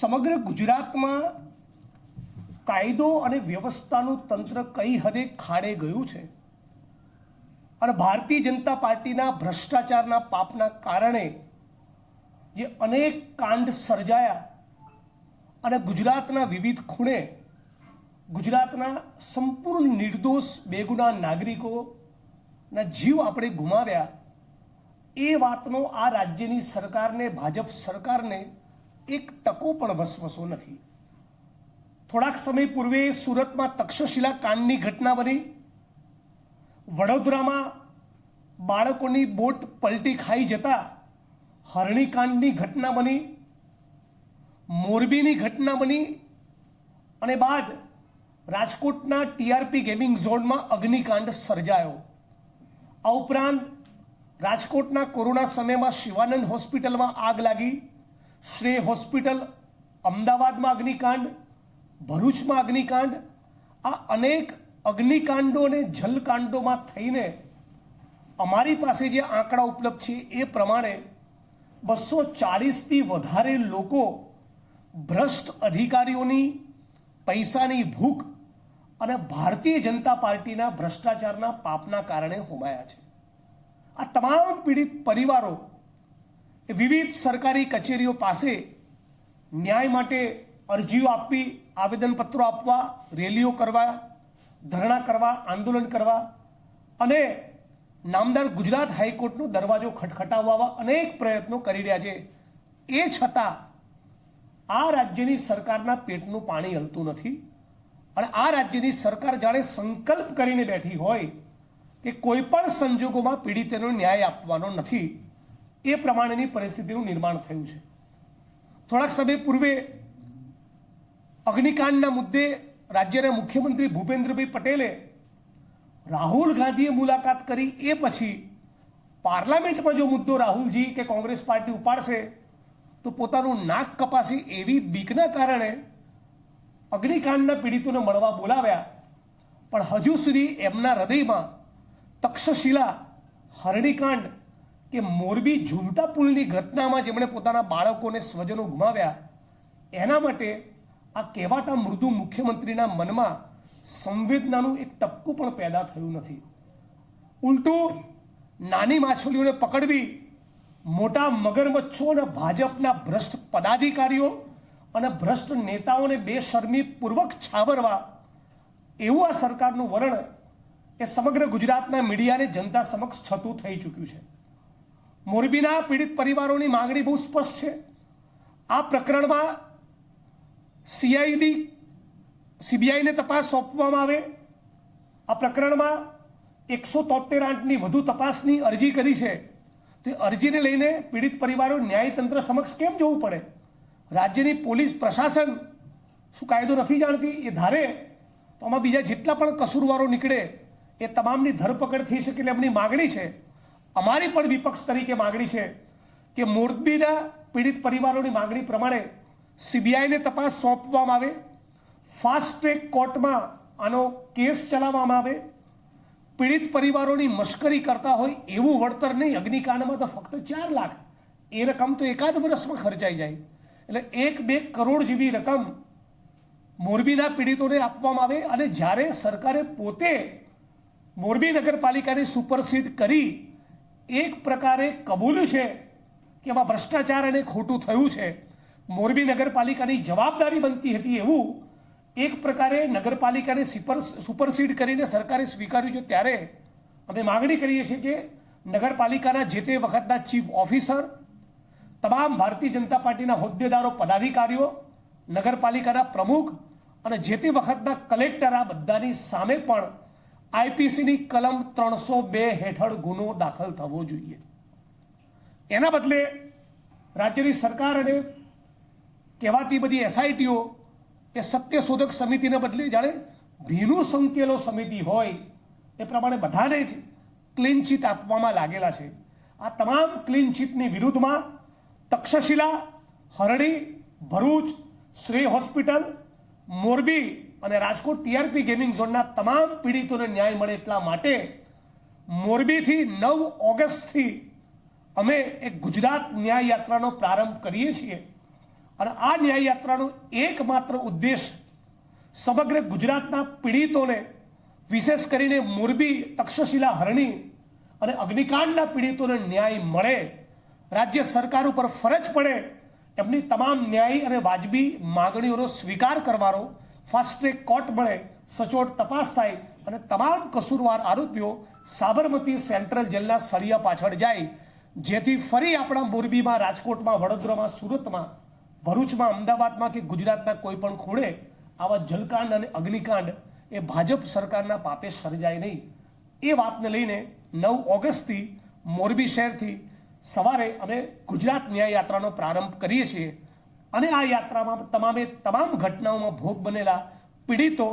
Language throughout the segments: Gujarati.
સમગ્ર ગુજરાતમાં કાયદો અને વ્યવસ્થાનું તંત્ર કઈ હદે ખાડે ગયું છે? અને ભારતીય જનતા પાર્ટીના ભ્રષ્ટાચારના પાપના કારણે જે અનેક કાંડ સર્જાયા અને ગુજરાતના વિવિધ ખૂણે ગુજરાતના સંપૂર્ણ નિર્દોષ બેગુના નાગરિકોના જીવ આપણે ગુમાવ્યા, એ વાતનો આ રાજ્યની સરકારને, ભાજપ સરકારને એક ટકો પણ વસવસો નથી. થોડાક સમય પૂર્વે સુરતમાં તક્ષશિલા કાંડની ઘટના બની. વડોદરામાં બાળકોની બોટ પલટી ખાઈ જતા હરણીકાંડની ઘટના બની, મોરબીની ઘટના બની અને બાદ રાજકોટના ટીઆરપી ગેમિંગ ઝોનમાં અગ્નિકાંડ સર્જાયો. આ ઉપરાંત રાજકોટના કોરોના સમયમાં શિવાનંદ હોસ્પિટલમાં આગ લાગી. શ્રેય હોસ્પિટલ અમદાવાદમાં અગ્નિકાંડ, ભરૂચમાં અગ્નિકાંડ, આ અનેક અગ્નિકાંડો અને જલકાંડોમાં થઈને અમારી પાસે જે આંકડા ઉપલબ્ધ છે એ પ્રમાણે બસો ચાલીસથી વધારે લોકો ભ્રષ્ટ અધિકારીઓની પૈસાની ભૂખ અને ભારતીય જનતા પાર્ટીના ભ્રષ્ટાચારના પાપના કારણે હોમાયા છે. આ તમામ પીડિત પરિવારો વિવિધ સરકારી કચેરીઓ પાસે ન્યાય માટે અરજીઓ આપવી આવેદનપત્રો આપવા, રેલીઓ કરવા, ધરણા કરવા, આંદોલન કરવા અને નામદાર ગુજરાત હાઈકોર્ટનો દરવાજો ખટખટાવવા અનેક પ્રયત્નો કરી રહ્યા છે. એ છતાં આ રાજ્યની સરકારના પેટનું પાણી હલતું નથી. અને આ રાજ્યની સરકાર જાણે સંકલ્પ કરીને બેઠી હોય કે કોઈ પણ સંજોગોમાં પીડિતોને ન્યાય આપવાનો નથી. એ પ્રમાણેની પરિસ્થિતિનું નિર્માણ થયું છે. થોડાક સમય પૂર્વે અગ્નિકાંડના મુદ્દે રાજ્યના મુખ્યમંત્રી ભૂપેન્દ્રભાઈ પટેલે રાહુલ ગાંધીએ મુલાકાત કરી, એ પછી પાર્લામેન્ટમાં જો મુદ્દો રાહુલજી કે કોંગ્રેસ પાર્ટી ઉપાડશે, તો પોતાનું નાક કપાસી એવી બીકના કારણે અગ્નિકાંડના પીડિતોને મળવા બોલાવ્યા. પણ હજુ સુધી એમના હૃદયમાં તક્ષશિલા, હરણીકાંડ કે મોરબી ઝૂલતા પુલની ઘટનામાં જેમણે પોતાના બાળકોને સ્વજનો ગુમાવ્યા, એના માટે આ કહેવાતા મૃદુ મુખ્યમંત્રીના મનમાં સંવેદનાનું એક ટપકું પણ પેદા થયું નથી. ઉલટું, નાની માછલીઓને પકડવી, મોટા મગરમચ્છો અને ભાજપના ભ્રષ્ટ પદાધિકારીઓ અને ભ્રષ્ટ નેતાઓને બેશરમીપૂર્વક છાવરવા, એવું આ સરકારનું વલણ એ સમગ્ર ગુજરાતના મીડિયાને જનતા સમક્ષ છતું થઈ ચૂક્યું છે. મોરબીના પીડિત પરિવારોની માંગણી બહુ સ્પષ્ટ છે. આ પ્રકરણમાં સીઆઈડી, સીબીઆઈને તપાસ સોંપવામાં આવે. આ પ્રકરણમાં એકસો તોતેર આઠની વધુ તપાસની અરજી કરી છે. તો અરજીને લઈને પીડિત પરિવારો ન્યાયતંત્ર સમક્ષ કેમ જવું પડે? રાજ્યની પોલીસ પ્રશાસન શું કાયદો નથી જાણતી? એ ધારે તો આમાં બીજા જેટલા પણ કસૂરવારો નીકળે, એ તમામની ધરપકડ થઈ શકે એટલે એમની માગણી છે. અમારી પણ વિપક્ષ તરીકે માગણી છે કે મોરબીના પીડિત પરિવારોની માગણી પ્રમાણે સીબીઆઈને તપાસ સોંપવામાં આવે, ફાસ્ટ ટ્રેક કોર્ટમાં આનો કેસ ચલાવવામાં આવે, પીડિત પરિવારોની મશ્કરી કરતા હોય એવું વળતર નહીં, અગ્નિકાંડમાં તો ફક્ત ચાર લાખ, એ રકમ તો એકાદ વર્ષમાં ખર્ચાઈ જાય. એટલે એક બે કરોડ જેવી રકમ મોરબીના પીડિતોને આપવામાં આવે અને જ્યારે સરકારે પોતે મોરબી નગરપાલિકાને સુપરસીડ કરી એક પ્રકારે કબૂલ્યું છે કે એમાં ભ્રષ્ટાચાર અને ખોટું થયું છે. મોરબી નગરપાલિકાની જવાબદારી બનતી હતી એવું એક પ્રકારે નગરપાલિકાને સુપર, સુપરસીડ કરીને સરકારે સ્વીકાર્યું છે. ત્યારે અમે માગણી કરીએ છીએ કે નગરપાલિકાના જે તે વખતના ચીફ ઓફિસર, તમામ ભારતીય જનતા પાર્ટીના હોદ્દેદારો, પદાધિકારીઓ, નગરપાલિકાના પ્રમુખ અને જે તે વખતના કલેક્ટર આ બધાની સામે પણ આઈપીસીની કલમ ત્રણસો બે હેઠળ ગુનો દાખલ થવો જોઈએ. એના બદલે રાજ્યની સરકાર અને કહેવાતી બધી એસઆઈટીઓ એ સત્યશોધક સમિતિને બદલે જાણે ભીનું સંકેલો સમિતિ હોય એ પ્રમાણે બધાને જ ક્લીન ચીટ આપવામાં લાગેલા છે. આ તમામ ક્લીન ચીટની વિરુદ્ધમાં તક્ષશિલા, હરણી, ભરૂચ શ્રેય હોસ્પિટલ, મોરબી અને રાજકોટ ટીઆરપી ગેમિંગ ઝોનના તમામ પીડિતોને ન્યાય મળે એટલા માટે મોરબીથી નવ ઓગસ્ટથી અમે એક ગુજરાત ન્યાય યાત્રાનો પ્રારંભ કરીએ છીએ. અને આ ન્યાય યાત્રાનો એકમાત્ર ઉદ્દેશ સમગ્ર ગુજરાતના પીડિતોને, વિશેષ કરીને મોરબી તક્ષશિલા હરણી અને અગ્નિકાંડના પીડિતોને ન્યાય મળે, રાજ્ય સરકાર ઉપર ફરજ પડે એમની તમામ ન્યાય અને વાજબી માગણીઓનો સ્વીકાર કરવાનો ફાસ્ટ ટ્રેક કોર્ટ મળે સચોટ તપાસ થાય અને તમામ કસૂરવાર આરોપીઓ સાબરમતી સેન્ટ્રલ જેલના સળિયા પાછળ જાય, જેથી ફરી આપણા મોરબીમાં રાજકોટમાં, વડોદરામાં, સુરતમાં, ભરૂચમાં, અમદાવાદમાં કે ગુજરાતના કોઈ પણ ખૂણે આવા જલકાંડ અને અગ્નિકાંડ એ ભાજપ સરકારના પાપે સર્જાય નહીં. એ વાતને લઈને નવ ઓગસ્ટથી મોરબી શહેરથી સવારે અમે ગુજરાત ન્યાય યાત્રાનો પ્રારંભ કરીએ છીએ. અને આ યાત્રામાં તમામે તમામ ઘટનાઓમાં ભોગ બનેલા પીડિતો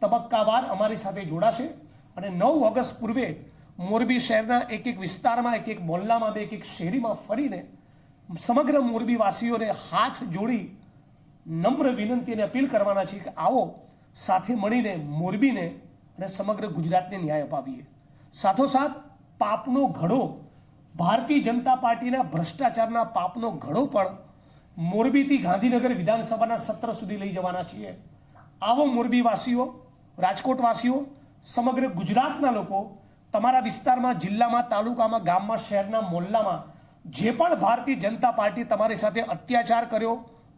તબક્કાવાર અમારી સાથે જોડાશે અને નવ ઓગસ્ટ પૂર્વે મોરબી શહેરના એક એક વિસ્તારમાં, એક એક મોહલ્લામાં બે એક એક શેરીમાં ફરીને સમગ્ર મોરબીવાસીઓને હાથ જોડી નમ્ર વિનંતી અને અપીલ કરવાના છે કે આવો સાથે મળીને મોરબીને અને સમગ્ર ગુજરાતને ન્યાય અપાવીએ. સાથોસાથ પાપનો ઘડો ભારતીય જનતા પાર્ટીના ભ્રષ્ટાચારના પાપનો ઘડો પણ મોરબીથી ગાંધીનગર વિધાનસભાના સત્ર સુધી લઈ જવાના છીએ. આવો મોરબીવાસીઓ, રાજકોટવાસીઓ, સમગ્ર ગુજરાતના લોકો તમારા વિસ્તારમાં, જિલ્લામાં, તાલુકામાં, ગામમાં, શહેરના મોહલ્લામાં જે પણ ભારતીય જનતા પાર્ટી તમારી સાથે અત્યાચાર કર્યો,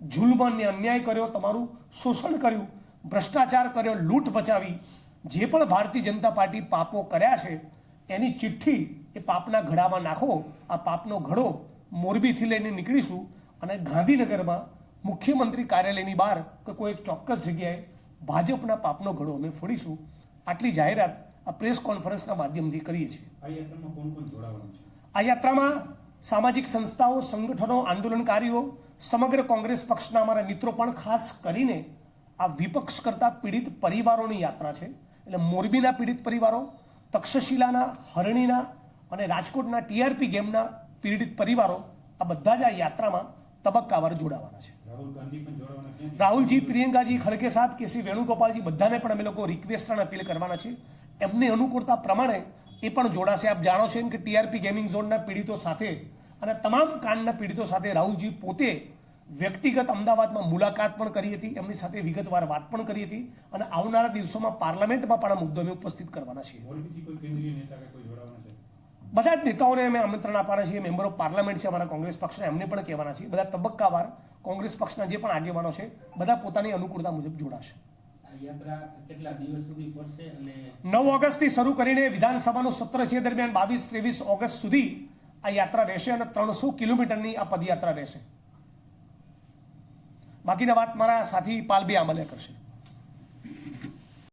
જુલ્મ અને અન્યાય કર્યો, તમારું શોષણ કર્યું, ભ્રષ્ટાચાર કર્યો, લૂંટ બચાવી જે પણ ભારતીય જનતા પાર્ટી પાપો કર્યા છે, એની ચિઠ્ઠી એ પાપના ઘડામાં નાખો, આ પાપનો ઘડો મોરબીથી લઈને નીકળીશું. અને ગાંધીનગરમાં મુખ્યમંત્રી કાર્યાલયની બહાર કે કોઈ એક ચોક્કસ જગ્યાએ ભાજપના પાપનો ઘડો અમે ફોડીશું. આટલી જાહેરાત આ પ્રેસ કોન્ફરન્સના માધ્યમથી કરીએ છીએ. આ યાત્રામાં કોણ કોણ જોડાવાનું છે? આ યાત્રામાં સામાજિક સંસ્થાઓ સંગઠનો આંદોલનકારીઓ સમગ્ર કોંગ્રેસ પક્ષના અમારા મિત્રો પણ ખાસ કરીને આ વિપક્ષ કરતા પીડિત પરિવારોની યાત્રા છે. એટલે મોરબીના પીડિત પરિવારો તક્ષશિલાના હરણીના અને રાજકોટના ટીઆરપી ગેમના પીડિત પરિવારો આ બધા જ આ યાત્રામાં તબક્કાવાર જોડાવાના છે. રાહુલજી પ્રિયંકાજી ખડગે સાહેબ કે શ્રી વેણુગોપાલજી બધાને પણ અમે લોકો રિક્વેસ્ટ અને અપીલ કરવાના છે. એમની અનુકૂળતા પ્રમાણે એ પણ જોડાશે. આપ જાણો છો એમ કે ટીઆરપી ગેમિંગ ઝોનના પીડિતો સાથે અને તમામ કાંડના પીડિતો સાથે રાહુલજી પોતે વ્યક્તિગત અમદાવાદમાં મુલાકાત પણ કરી હતી. એમની સાથે વિગતવાર વાત પણ કરી હતી અને આવનારા દિવસોમાં પાર્લામેન્ટમાં પણ આ મુદ્દો અમે ઉપસ્થિત કરવાના છીએ. બધા જ નેતાઓને અમે આમંત્રણ આપવાના છીએ મેમ્બર ઓફ પાર્લામેન્ટ છે અમારા કોંગ્રેસ પક્ષના એમને પણ કહેવાના છીએ. બધા તબક્કાવાર કોંગ્રેસ પક્ષના જે પણ આગેવાનો છે બધા પોતાની અનુકૂળતા મુજબ જોડાશે. નવ ઓગસ્ટથી શરૂ કરીને વિધાનસભાનું સત્ર છે દરમિયાન બાવીસ ત્રેવીસ ઓગસ્ટ સુધી આ યાત્રા રહેશે અને ત્રણસો કિલોમીટરની આ પદયાત્રા રહેશે. બાકીના વાત મારા સાથી પાલબી આમલે કરશે.